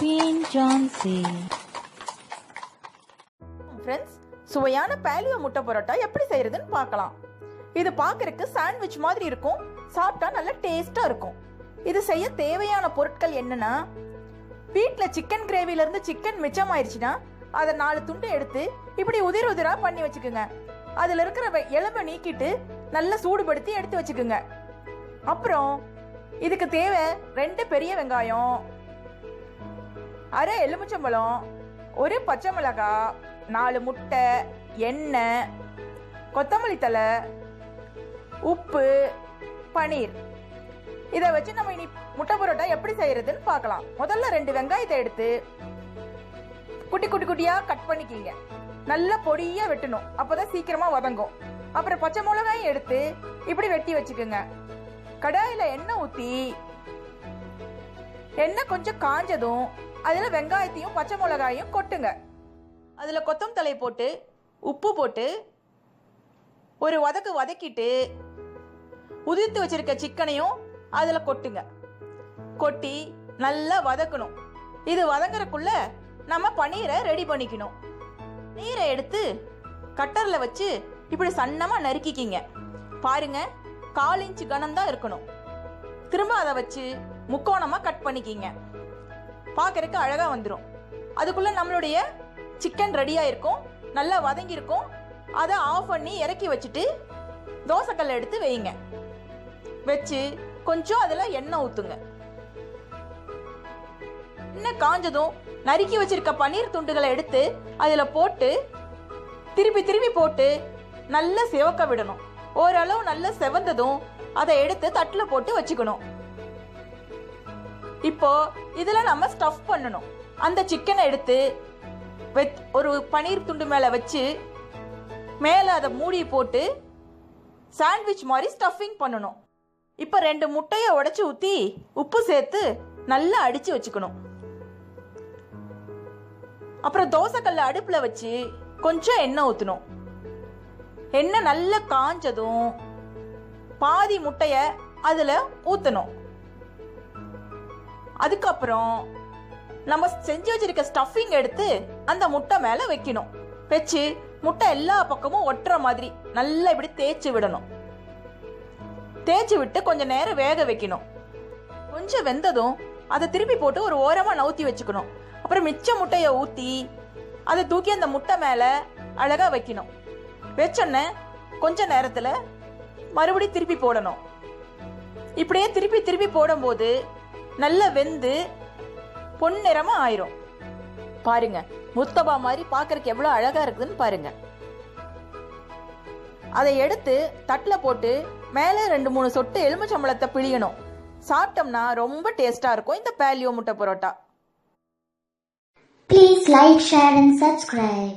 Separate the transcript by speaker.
Speaker 1: Queen Johnsy.
Speaker 2: Friends சுவையான paleo முட்டை பரோட்டா எப்படி செய்யறதுன்னு பார்க்கலாம். இது பார்க்கறதுக்கு சாண்ட்விச் மாதிரி இருக்கும். சாப்பிட்டா நல்ல டேஸ்டா இருக்கும். இது செய்ய தேவையான பொருட்கள் என்னன்னா வீட்டில் சிக்கன் கிரேவில இருந்து சிக்கன் மிச்சம் ஆயிடுச்சுன்னா அதை நாலு துண்டு எடுத்து இப்படி உதிர் உதிரா பண்ணி வச்சுக்கோங்க. அதில் இருக்கிற வெ- எலும்பை நீக்கிட்டு நல்லா சூடுபடுத்தி எடுத்து வச்சுக்கோங்க. அப்புறம் இதுக்கு தேவை ரெண்டு பெரிய வெங்காயம். அரை எலுமிச்சம்பழம். ஒரு பச்சை மிளகா நாலு முட்டை எண்ணெய் கொத்தமல்லி தழை உப்பு பனீர். இதை வச்சு நம்ம இனி முட்டை பரோட்டா எப்படி செய்யறதுன்னு பார்க்கலாம். முதல்ல ரெண்டு வெங்காயத்தை எடுத்து குட்டி குட்டி குட்டியாக கட் பண்ணிக்கிங்க. நல்லா பொடியாக வெட்டணும். அப்பதான் சீக்கிரமாக வதங்கும். அப்புறம் பச்சை மிளகாயும் எடுத்து இப்படி வெட்டி வச்சுக்கோங்க. கடாயில் எண்ணெய் ஊற்றி எண்ணெய் கொஞ்சம் காஞ்சதும் அதில் வெங்காயத்தையும் பச்சை மிளகாயும் கொட்டுங்க. அதில் கொத்தமந்தழைய போட்டு உப்பு போட்டு ஒரு வதக்கு வதக்கிட்டு உதிர்த்து வச்சிருக்க சிக்கனையும் அதில் கொட்டுங்க. கொட்டி நல்லா வதக்கணும். இது வதங்குறதுக்குள்ள நம்ம பன்னீரை ரெடி பண்ணிக்கணும். நீரை எடுத்து கட்டரில் வச்சு இப்படி சன்னமாக நறுக்கிக்கிங்க. பாருங்க கால் இன்ச்சு கனம்தான் இருக்கணும். திரும்ப அதை வச்சு முக்கோணமாக கட் பண்ணிக்கிங்க. பார்க்குறதுக்கு அழகாக வந்துடும் அதுக்குள்ளே நம்மளுடைய சிக்கன் ரெடியாக இருக்கும். நல்லா வதங்கியிருக்கும் அதை ஆஃப் பண்ணி இறக்கி வச்சுட்டு தோசைக்கல்ல எடுத்து வைங்க வச்சு கொஞ்சம் அதில் எண்ணெய் ஊற்றுங்க எண்ணெய் காஞ்சதும் நறுக்கி வச்சிருக்க பன்னீர் துண்டுகளை எடுத்து அதில் போட்டு திருப்பி திருப்பி போட்டு நல்லா சிவக்க விடணும். ஓரளவு நல்லா செவந்ததும் அதை எடுத்து தட்டில் போட்டு வச்சுக்கணும். இப்போ இதுல நம்ம ஸ்டஃப் பண்ணணும். அந்த சிக்கனை எடுத்து வெத்- ஒரு பனீர் துண்டு மேல வச்சு மேல அதை மூடி போட்டு சாண்ட்விச் மாதிரி ஸ்டஃபிங் பண்ணணும். இப்போ ரெண்டு முட்டையை உடச்சி ஊத்தி உப்பு சேர்த்து நல்லா அடிச்சு வச்சுக்கணும். அப்புறம் தோசைக்கல்ல அடுப்புல வச்சு கொஞ்சம் எண்ணெய் ஊற்றணும் எண்ணெய் நல்லா காஞ்சதும் பாதி முட்டைய அதுல ஊற்றணும் அதுக்கப்புறம் நம்ம செஞ்சு வச்சிருக்க ஸ்டஃபிங் எடுத்து அந்த முட்டை மேல வைக்கணும். வச்சு முட்டை எல்லா பக்கமும் ஒட்டுற மாதிரி நல்லா இப்படி தேய்ச்சி விடணும். தேய்ச்சி விட்டு கொஞ்சம் நேரம் வேக வைக்கணும். கொஞ்சம் வெந்ததும் அதை திருப்பி போட்டு ஒரு ஓரமா நவுத்தி வச்சுக்கணும். அப்புறம் மிச்ச முட்டையை ஊத்தி அதை தூக்கி அந்த முட்டை மேல அழகா வைக்கணும். வச்சோன்னே கொஞ்ச நேரத்துல மறுபடி திருப்பி போடணும். இப்படியே திருப்பி திருப்பி போடும்போது நல்லா வெந்து பொன்னிறமா ஆயிரும். பாருங்க முத்தபா மாதிரி பார்க்கறதுக்கு எவ்வளவு அழகா இருக்குதுன்னு பாருங்க. அதை எடுத்து தட்டில் போட்டு மேலே ரெண்டு மூணு சொட்டு எலுமிச்சம்பழத்தை பிழியணும். சாப்பிட்டோம்னா ரொம்ப டேஸ்டா இருக்கும் இந்த பேலியோ முட்டை parotta.
Speaker 3: Please like share and subscribe